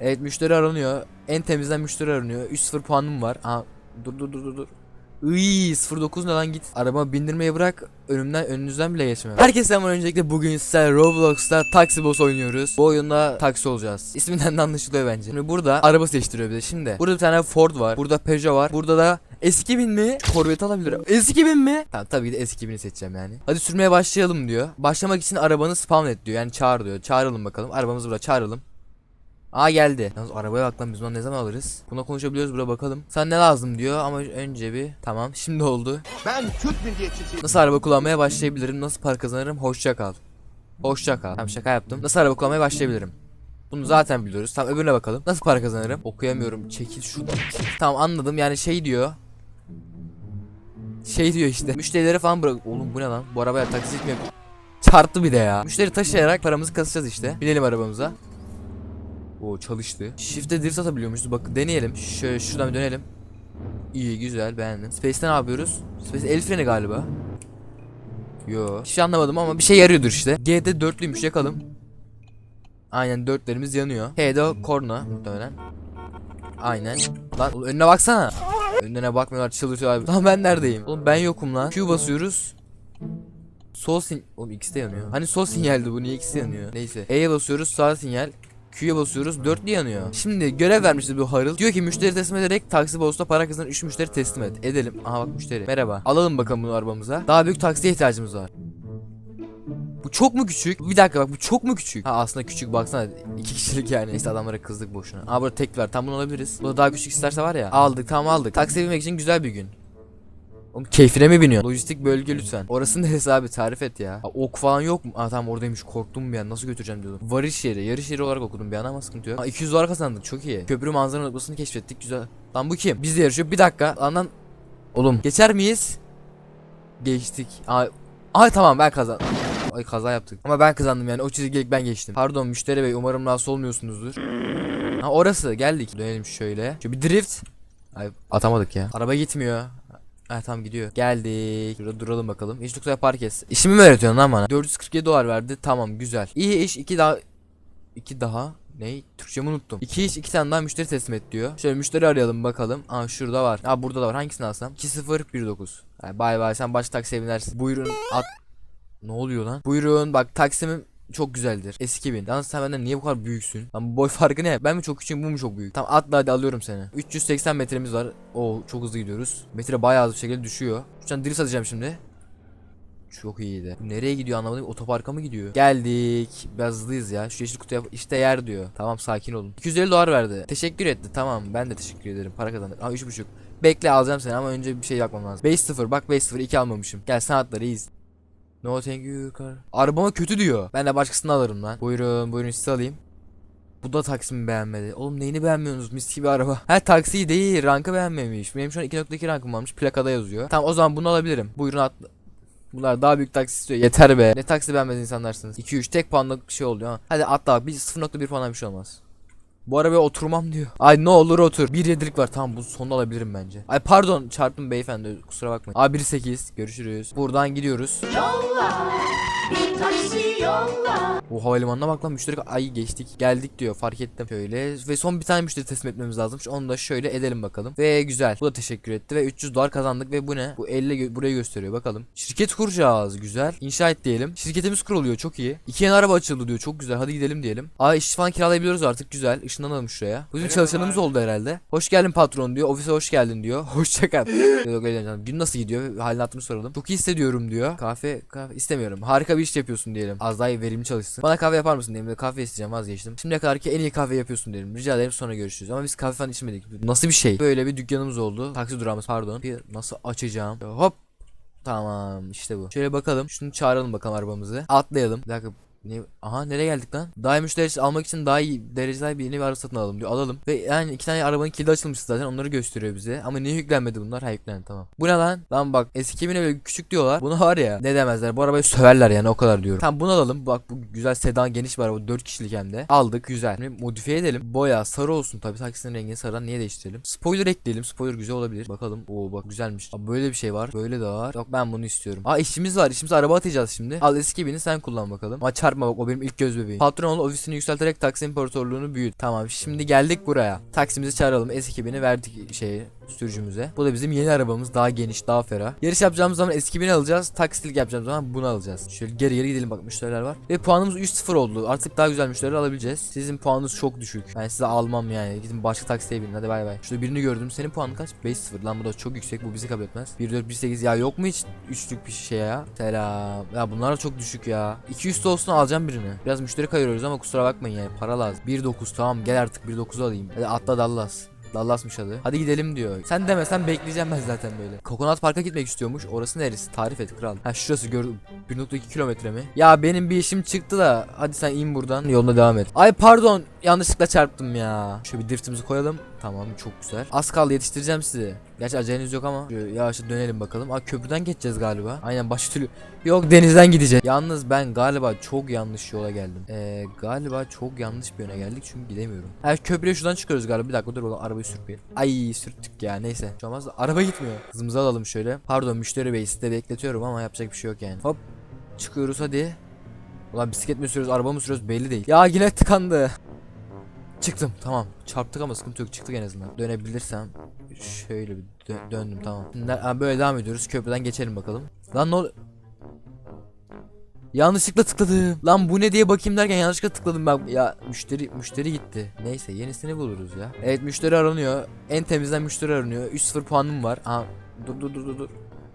Evet müşteri aranıyor. En temizden müşteri aranıyor. 3-0 puanım var. Aa, dur dur dur dur. Iy 09 ne lan git. Araba bindirmeyi bırak. Önümden önünüzden bile geçmem. Herkese selam öncelikle bugün size Roblox'ta Taxi Boss oynuyoruz. Bu oyunda taksi olacağız. İsminden de anlaşılıyor bence. Şimdi burada araba seçtiriyor bize. Şimdi burada bir tane Ford var. Burada Peugeot var. Burada da S2000 mi? Corvette alabilirim. S2000 mi? Tamam tabii ki de S2000'i seçeceğim yani. Hadi sürmeye başlayalım diyor. Başlamak için arabanı spawn et diyor. Yani çağır diyor. Çağıralım bakalım. Arabamızı burada çağıralım. Aa geldi. Yalnız arabaya bak lan biz bunu ne zaman alırız? Buna konuşabiliyoruz buraya bakalım. Sen ne lazım diyor ama önce bir tamam şimdi oldu. Ben Türk milliyetçisiyim. Nasıl araba kullanmaya başlayabilirim? Nasıl para kazanırım? Hoşça kal. Hoşça kal. Tamam şaka yaptım. Nasıl araba kullanmaya başlayabilirim? Bunu zaten biliyoruz. Tamam öbürüne bakalım. Nasıl para kazanırım? Okuyamıyorum. Çekil şuradan. Tamam anladım. Yani şey diyor. Şey diyor işte. Müşterileri falan bırak. Oğlum bu ne lan? Bu arabaya taksit mi Çarptı bir de ya. Müşteri taşıyarak paramızı kasacağız işte. Binelim arabamıza. O çalıştı. Shift'e drift atabiliyormuşuz. Bak deneyelim. Şöyle şuradan bir dönelim. İyi güzel beğendim. Space'te ne yapıyoruz? Space el freni galiba. Yo. Hiç şey anlamadım ama bir şey yarıyordur işte. G'de dörtlüymüş yakalım. Aynen dörtlerimiz yanıyor. H'de korna muhtemelen. Aynen. Lan önüne baksana. Önüne bakmıyorlar çıldırtıyor abi. Lan ben neredeyim? Oğlum ben yokum lan. Q basıyoruz. Sol sin... Oğlum ikisi de yanıyor. Hani sol sinyaldi bu niye ikisi yanıyor? Neyse. E'ye basıyoruz sağ sinyal. Q'ya basıyoruz dörtlü yanıyor. Şimdi görev vermişti bu Harıl. Diyor ki müşteri teslim ederek taksi bosta para kazanan 3 müşteri teslim et. Edelim. Aha bak müşteri. Merhaba. Alalım bakalım bunu arabamıza. Daha büyük taksiye ihtiyacımız var. Bu çok mu küçük? Bir dakika bak bu çok mu küçük? Ha aslında küçük baksana. iki kişilik yani. Neyse adamlara kızdık boşuna. Aa burada tek var. Tam bunu alabiliriz. Bu da daha küçük isterse var ya. Aldık tamam aldık. Taksiye binmek için güzel bir gün. Oğlum keyfine mi biniyor? Lojistik bölge lütfen. Orası neresi abi tarif et ya. Ha, ok falan yok mu? Aa tamam oradaymış korktum bir an nasıl götüreceğim diyordum. Varış yeri yarış yeri olarak okudum bir an ama sıkıntı yok. Ha, 200 dolar kazandık çok iyi. Köprü manzara noktasını keşfettik güzel. Lan bu kim? Biz de yarışıyor bir dakika. Lan. Oğlum geçer miyiz? Geçtik. Aa, ay tamam ben kazandım. Ay kaza yaptık. Ama ben kazandım yani o çizgilik ben geçtim. Pardon müşteri bey umarım rahatsız olmuyorsunuzdur. Ha orası geldik. Dönelim şöyle. Şöyle bir drift. Ay atamadık ya. Araba gitmiyor. Ha tamam gidiyor. Geldik. Şurada duralım bakalım. Hiç yoksa park et. İşimi mi öğretiyorsun lan bana? 447 dolar verdi. Tamam güzel. İyi iş. iki daha. iki daha. Ne? Türkçemi unuttum. İki iş iki tane daha müşteri teslim et diyor. Şöyle müşteri arayalım bakalım. Aa şurada var. Aa burada da var. Hangisini alsam? 2019. Ha, bay bay sen baş taksiye binersin. Buyurun at. Ne oluyor lan? Buyurun bak taksimim çok güzeldir. Eski bin. Yalnız sen benden niye bu kadar büyüksün? Lan boy farkı ne? Ben mi çok küçüğüm bu mu çok büyük? Tamam atla hadi alıyorum seni. 380 metremiz var. Oo çok hızlı gidiyoruz. Metre bayağı hızlı bir şekilde düşüyor. Şu an drift atacağım şimdi. Çok iyiydi. Nereye gidiyor anlamadım. Otoparka mı gidiyor? Geldik. Biraz hızlıyız ya. Şu yeşil kutuya işte yer diyor. Tamam sakin olun. 250 dolar verdi. Teşekkür etti. Tamam ben de teşekkür ederim. Para kazandık. Aa 3.5. Bekle alacağım seni ama önce bir şey yapmam lazım. 5-0 bak 5-0 2 almamışım. Gel sen atla reis. No thank you car. Arabama kötü diyor. Ben de başkasını alırım lan. Buyurun buyurun size alayım. Bu da taksimi beğenmedi. Oğlum neyini beğenmiyorsunuz mis gibi araba. Ha taksi değil rankı beğenmemiş. Benim şu an 2.2 rankım varmış plakada yazıyor. Tamam o zaman bunu alabilirim. Buyurun atla. Bunlar daha büyük taksi istiyor. Yeter be. Ne taksi beğenmez insanlarsınız. 2-3 tek puanlık şey oluyor ha. Hadi atla. Bir 0.1 puandan bir şey olmaz. Bu arabaya oturmam diyor. Ay ne olur otur. Bir yedilik var. Tamam bu sonunu alabilirim bence. Ay pardon çarptım beyefendi. Kusura bakmayın. Abi 1.8. Görüşürüz. Buradan gidiyoruz. Yolla bir taksi yolla. O havalimanına bak lan müşteri ay geçtik geldik diyor. Fark ettim. Şöyle. Ve son bir tane müşteri teslim etmemiz lazım onu da şöyle edelim bakalım. Ve güzel. Bu da teşekkür etti ve 300 dolar kazandık ve bu ne? Bu 50 gö- burayı gösteriyor. Bakalım. Şirket kuracağız. Güzel. İnşa et diyelim. Şirketimiz kuruluyor. Çok iyi. İki yeni araba açıldı diyor. Çok güzel. Hadi gidelim diyelim. Aa iş falan kiralayabiliyoruz artık. Güzel. Işınlanalım şuraya. Bizim çalışanımız oldu herhalde. Hoş geldin patron diyor. Ofise hoş geldin diyor. Hoşça kal. Yok öyle canım. Gün nasıl gidiyor? Halini hatırını soralım. Çok iyi hissediyorum diyor. Kahve, kahve istemiyorum. Harika bir iş yapıyorsun diyelim. Az daha verimli çalışsın. Bana kahve yapar mısın diyelim. Kahve isteyeceğim vazgeçtim. Şimdiye kadar ki en iyi kahve yapıyorsun diyelim. Rica ederim sonra görüşürüz. Ama biz kahve falan içmedik. Nasıl bir şey? Böyle bir dükkanımız oldu. Taksi durağımız pardon. Bir nasıl açacağım? Hop. Tamam işte bu. Şöyle bakalım. Şunu çağıralım bakalım arabamızı. Atlayalım. Bir dakika. Ne? Aha nereye geldik lan? Daha iyi müşteri almak için daha iyi dereceli bir yeni bir araba satın alalım diyor. Alalım. Ve yani iki tane arabanın kilidi açılmış zaten onları gösteriyor bize. Ama niye yüklenmedi bunlar? Ha yüklendi tamam. Bu ne lan? Lan bak S2000'e böyle küçük diyorlar. Buna var ya ne demezler. Bu arabayı söverler yani o kadar diyorum. Tamam bunu alalım. Bak bu güzel sedan geniş bir araba. 4 kişilik hem de. Aldık güzel. Şimdi modifiye edelim. Boya sarı olsun tabii. Taksinin rengini sarıdan niye değiştirelim? Spoiler ekleyelim. Spoiler güzel olabilir. Bakalım. Oo bak güzelmiş. Abi böyle bir şey var. Böyle de var. Yok ben bunu istiyorum. Aa işimiz var. İşimiz araba atacağız şimdi. Al S2000'i sen kullan bakalım. Ama çarp Çarpma bak o benim ilk göz bebeğim. Patronoğlu ofisini yükselterek taksi imparatorluğunu büyüt. Tamam şimdi geldik buraya. Taksimizi çağıralım. S2000'i verdik şeye sürücümüze. Bu da bizim yeni arabamız. Daha geniş, daha ferah. Yarış yapacağımız zaman S2000'i alacağız. Taksilik yapacağımız zaman bunu alacağız. Şöyle geri geri gidelim bak müşteriler var. Ve puanımız 3-0 oldu. Artık daha güzel müşteriler alabileceğiz. Sizin puanınız çok düşük. Ben size almam yani. Gidin başka taksiye binin. Hadi bay bay. Şurada birini gördüm. Senin puanın kaç? 5-0. Lan bu da çok yüksek. Bu bizi kabul etmez. 1-4-1-8 ya yok mu hiç üçlük bir şey ya? Selam. Ya bunlar da çok düşük ya. 200 olsun alacağım birini. Biraz müşteri kayırıyoruz ama kusura bakmayın yani. Para lazım. 1-9 tamam gel artık 1-9'u alayım. Hadi atla Dallas. Dallas'mış adı. Hadi gidelim diyor. Sen demesen bekleyeceğim ben zaten böyle. Kokonat Park'a gitmek istiyormuş. Orası neresi? Tarif et kral. Ha şurası gördüm. 1.2 kilometre mi? Ya benim bir işim çıktı da. Hadi sen in buradan. Yoluna devam et. Ay pardon. Yanlışlıkla çarptım ya. Şöyle bir driftimizi koyalım. Tamam çok güzel. Az kaldı yetiştireceğim sizi. Gerçi aceleniz yok ama. Yavaşça dönelim bakalım. Aa köprüden geçeceğiz galiba. Aynen baş türlü. Yok denizden gideceğiz. Yalnız ben galiba çok yanlış yola geldim. Ee, galiba çok yanlış bir yöne geldik çünkü gidemiyorum. Ha köprüye şuradan çıkıyoruz galiba. Bir dakika dur oğlum arabayı sürtmeyelim. Ay sürttük ya neyse. Şu olmaz araba gitmiyor. Hızımızı alalım şöyle. Pardon müşteri bey sizi bekletiyorum ama yapacak bir şey yok yani. Hop çıkıyoruz hadi. Ulan bisiklet mi sürüyoruz araba mı sürüyoruz belli değil. Ya yine tıkandı. Çıktım tamam. Çarptık ama sıkıntı yok çıktık en azından. Dönebilirsem şöyle bir dö- döndüm tamam. Böyle devam ediyoruz. Köprüden geçelim bakalım. Lan ne Yanlışlıkla tıkladım. Lan bu ne diye bakayım derken yanlışlıkla tıkladım ben. Ya müşteri müşteri gitti. Neyse yenisini buluruz ya. Evet müşteri aranıyor. En temizden müşteri aranıyor. 3-0 puanım var. Aha dur dur dur dur.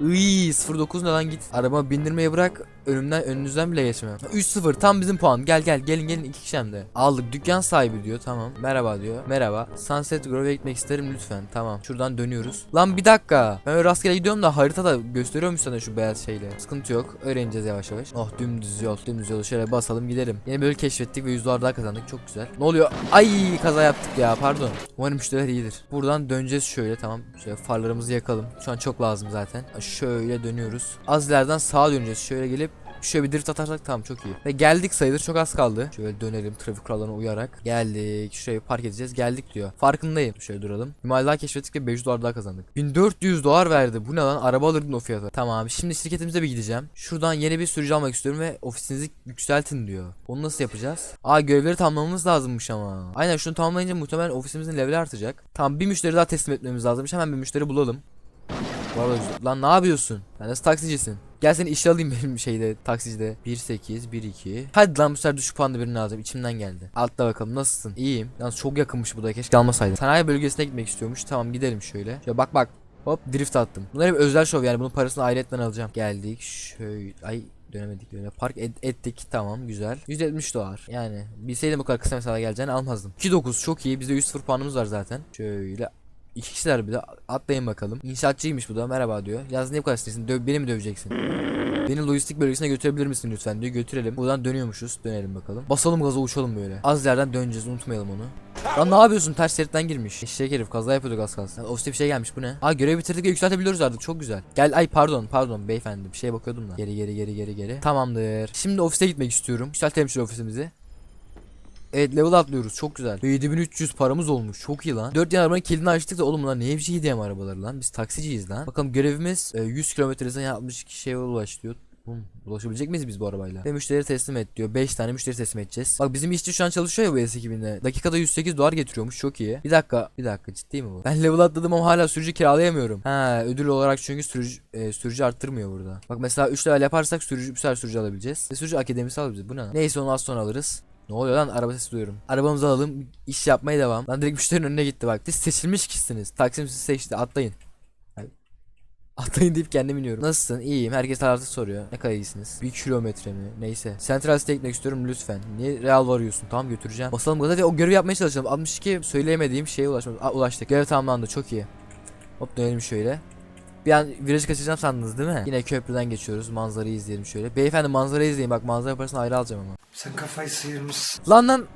Iy 09 ne lan git. Araba bindirmeyi bırak. Önümden önünüzden bile geçme. 3-0 tam bizim puan. Gel gel gelin gelin iki kişi hem de. Aldık dükkan sahibi diyor tamam. Merhaba diyor. Merhaba. Sunset Grove'e gitmek isterim lütfen. Tamam. Şuradan dönüyoruz. Lan bir dakika. Ben öyle rastgele gidiyorum da haritada gösteriyormuş sana şu beyaz şeyle. Sıkıntı yok. Öğreneceğiz yavaş yavaş. Oh dümdüz yol. Dümdüz yolu şöyle basalım gidelim. Yeni böyle keşfettik ve 100 dolar daha kazandık. Çok güzel. Ne oluyor? Ay kaza yaptık ya pardon. Umarım müşteriler iyidir. Buradan döneceğiz şöyle tamam. Şöyle farlarımızı yakalım. Şu an çok lazım zaten. Şöyle dönüyoruz. Az ileriden sağa döneceğiz. Şöyle gelip Şöyle bir drift atarsak tamam çok iyi. Ve geldik sayılır çok az kaldı. Şöyle dönelim trafik kurallarına uyarak. Geldik. Şuraya park edeceğiz. Geldik diyor. Farkındayım. Şöyle duralım. Bir mal daha keşfettik ve 500 dolar daha kazandık. 1400 dolar verdi. Bu ne lan? Araba alırdın o fiyata. Tamam. Şimdi şirketimize bir gideceğim. Şuradan yeni bir sürücü almak istiyorum ve ofisinizi yükseltin diyor. Onu nasıl yapacağız? Aa görevleri tamamlamamız lazımmış ama. Aynen şunu tamamlayınca muhtemelen ofisimizin leveli artacak. Tamam bir müşteri daha teslim etmemiz lazımmış. Hemen bir müşteri bulalım. Güzel. Lan ne yapıyorsun? Sen nasıl taksicisin? Gel seni işe alayım benim şeyde taksicide. 1.8 1.2 Hadi lan bu sefer düşük puanlı birini lazım. İçimden geldi. Altta bakalım nasılsın? İyiyim. Yalnız çok yakınmış bu da. Keşke almasaydım. Sanayi bölgesine gitmek istiyormuş. Tamam gidelim şöyle. Şöyle bak bak. Hop drift attım. Bunlar hep özel şov yani bunun parasını ayrıyetten alacağım. Geldik şöyle. Ay dönemedik böyle. Park ed- ettik tamam güzel. 170 dolar. Yani bilseydim bu kadar kısa mesafede geleceğini almazdım. 2.9 çok iyi. Bizde 100 puanımız var zaten. Şöyle İki kişiler bir de atlayın bakalım. İnşaatçıymış bu da merhaba diyor. Yaz niye bu kadar sinirlisin? Döv, beni mi döveceksin? Beni lojistik bölgesine götürebilir misin lütfen diyor. Götürelim. Buradan dönüyormuşuz. Dönelim bakalım. Basalım gaza uçalım böyle. Az yerden döneceğiz unutmayalım onu. Lan ne yapıyorsun? Ters şeritten girmiş. Eşek herif kaza yapıyorduk az kalsın. Ofiste bir şey gelmiş bu ne? Aa görevi bitirdik ve yükseltebiliyoruz artık çok güzel. Gel ay pardon pardon beyefendi bir şeye bakıyordum da. Geri geri geri geri geri. Tamamdır. Şimdi ofise gitmek istiyorum. Yükseltelim şu ofisimizi. Evet level atlıyoruz çok güzel. Ve 7300 paramız olmuş çok iyi lan. 4 yan arabanın kilidini açtık da oğlum bunlar ne biçim gideyim arabaları lan. Biz taksiciyiz lan. Bakalım görevimiz e, 100 kilometreden yapmış şeye ulaş diyor. Ulaşabilecek miyiz biz bu arabayla? Ve müşteri teslim et diyor. 5 tane müşteri teslim edeceğiz. Bak bizim işçi şu an çalışıyor ya bu S2000'de. Dakikada 108 dolar getiriyormuş çok iyi. Bir dakika. Bir dakika ciddi mi bu? Ben level atladım ama hala sürücü kiralayamıyorum. Ha ödül olarak çünkü sürücü, e, sürücü arttırmıyor burada. Bak mesela 3 level yaparsak sürücü, bir sürücü alabileceğiz. Ve sürücü akademisi alabiliriz. Bu ne lan? Neyse onu az sonra alırız. Ne oluyor lan araba sesi duyuyorum. Arabamızı alalım iş yapmaya devam. Lan direkt müşterinin önüne gitti bak. Siz seçilmiş kişisiniz. Taksim sizi seçti atlayın. Ay. Atlayın deyip kendim iniyorum. Nasılsın? İyiyim. Herkes artık soruyor. Ne kadar iyisiniz? Bir kilometre mi? Neyse. Central State'e gitmek istiyorum lütfen. Niye real varıyorsun? Tamam götüreceğim. Basalım gaza ve o görevi yapmaya çalışalım. 62 söyleyemediğim şeye ulaşmamız. Aa, ulaştık. Görev tamamlandı. Çok iyi. Hop dönelim şöyle. Bir an viraj kaçıracağım sandınız değil mi? Yine köprüden geçiyoruz. Manzarayı izleyelim şöyle. Beyefendi manzarayı izleyin. Bak manzara parasını ayrı alacağım ama. Sen kafayı sıyırmışsın. Lan lan.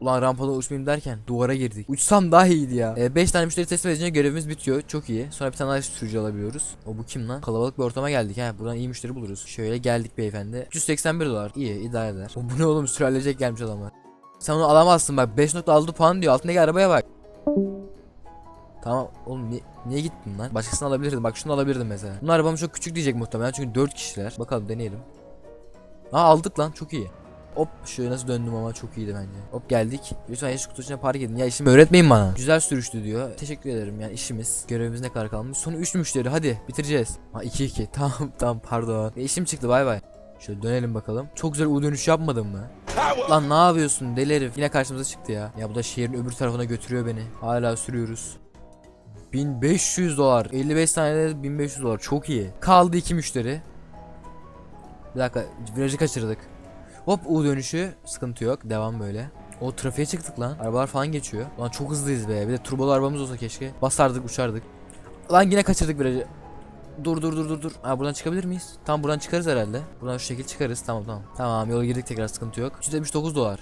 Ulan rampadan uçmayayım derken duvara girdik. Uçsam daha iyiydi ya. 5 tane müşteri teslim edince görevimiz bitiyor. Çok iyi. Sonra bir tane daha sürücü alabiliyoruz. O bu kim lan? Kalabalık bir ortama geldik ha. Buradan iyi müşteri buluruz. Şöyle geldik beyefendi. 381 dolar. İyi idare eder. O bu ne oğlum sürülecek gelmiş adamlar. Sen onu alamazsın bak 5.6 puan diyor. Altındaki arabaya bak. Tamam oğlum ni- niye gittin lan? Başkasını alabilirdim. Bak şunu alabilirdim mesela. Bunun arabam çok küçük diyecek muhtemelen çünkü 4 kişiler. Bakalım deneyelim. Aa aldık lan çok iyi. Hop şöyle nasıl döndüm ama çok iyiydi bence. Hop geldik. Lütfen yaş kutusuna park edin. Ya işimi öğretmeyin bana. Güzel sürüştü diyor. Teşekkür ederim yani işimiz. Görevimiz ne kadar kalmış. Son 3 müşteri hadi bitireceğiz. Ha 2 2. Tamam tamam pardon. Ve işim çıktı bay bay. Şöyle dönelim bakalım. Çok güzel U dönüş yapmadın mı? Lan ne yapıyorsun deli herif. Yine karşımıza çıktı ya. Ya bu da şehrin öbür tarafına götürüyor beni. Hala sürüyoruz. 1500 dolar. 55 saniyede 1500 dolar. Çok iyi. Kaldı iki müşteri. Bir dakika virajı kaçırdık. Hop U dönüşü sıkıntı yok. Devam böyle. O trafiğe çıktık lan. Arabalar falan geçiyor. Lan çok hızlıyız be. Bir de turbolu arabamız olsa keşke. Basardık uçardık. Lan yine kaçırdık virajı. Dur dur dur dur dur. Ha buradan çıkabilir miyiz? Tamam buradan çıkarız herhalde. Buradan şu şekil çıkarız. Tamam tamam. Tamam yola girdik tekrar sıkıntı yok. 379 dolar.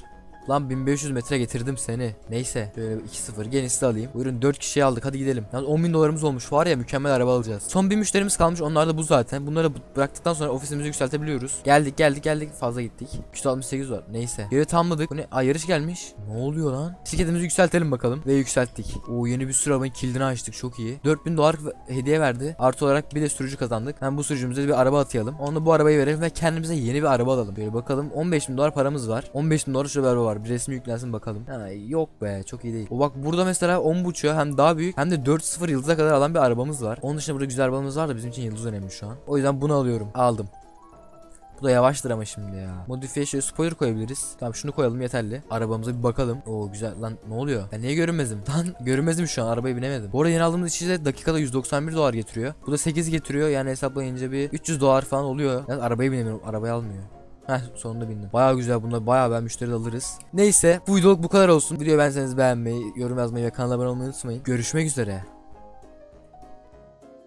Lan 1500 metre getirdim seni. Neyse. Şöyle 2-0. Gelin size alayım. Buyurun 4 kişiyi aldık. Hadi gidelim. Yalnız 10 bin dolarımız olmuş. Var ya mükemmel araba alacağız. Son bir müşterimiz kalmış. Onlar da bu zaten. Bunları bu- bıraktıktan sonra ofisimizi yükseltebiliyoruz. Geldik geldik geldik. Fazla gittik. 368 var. Neyse. Yeri tamamladık. Bu ne? Aa yarış gelmiş. Ne oluyor lan? Bisikletimizi yükseltelim bakalım. Ve yükselttik. Oo yeni bir sürü arabanın kilidini açtık. Çok iyi. 4000 dolar hediye verdi. Artı olarak bir de sürücü kazandık. Hem bu sürücümüze bir araba atayalım. Onu bu arabayı verelim ve kendimize yeni bir araba alalım. Böyle bakalım. 15 bin dolar paramız var. 15 bin dolar şöyle bir araba var. Bir resmi yüklensin bakalım. Ha, yok be çok iyi değil. O bak burada mesela 10 buçuğa hem daha büyük hem de 4-0 yıldıza kadar alan bir arabamız var. Onun dışında burada güzel arabamız var da bizim için yıldız önemli şu an. O yüzden bunu alıyorum. Aldım. Bu da yavaştır ama şimdi ya. Modifiye şöyle spoiler koyabiliriz. Tamam şunu koyalım yeterli. Arabamıza bir bakalım. Oo güzel lan ne oluyor? Ben niye görünmezim? Lan görünmezim şu an arabaya binemedim. Bu arada yeni aldığımız işi de dakikada 191 dolar getiriyor. Bu da 8 getiriyor yani hesaplayınca bir 300 dolar falan oluyor. Yani arabaya binemiyorum arabayı almıyor. Heh sonunda bindim. Baya güzel bunda baya ben müşteri alırız. Neyse bu videoluk bu kadar olsun. Videoyu beğenseniz beğenmeyi, yorum yazmayı ve kanala abone olmayı unutmayın. Görüşmek üzere.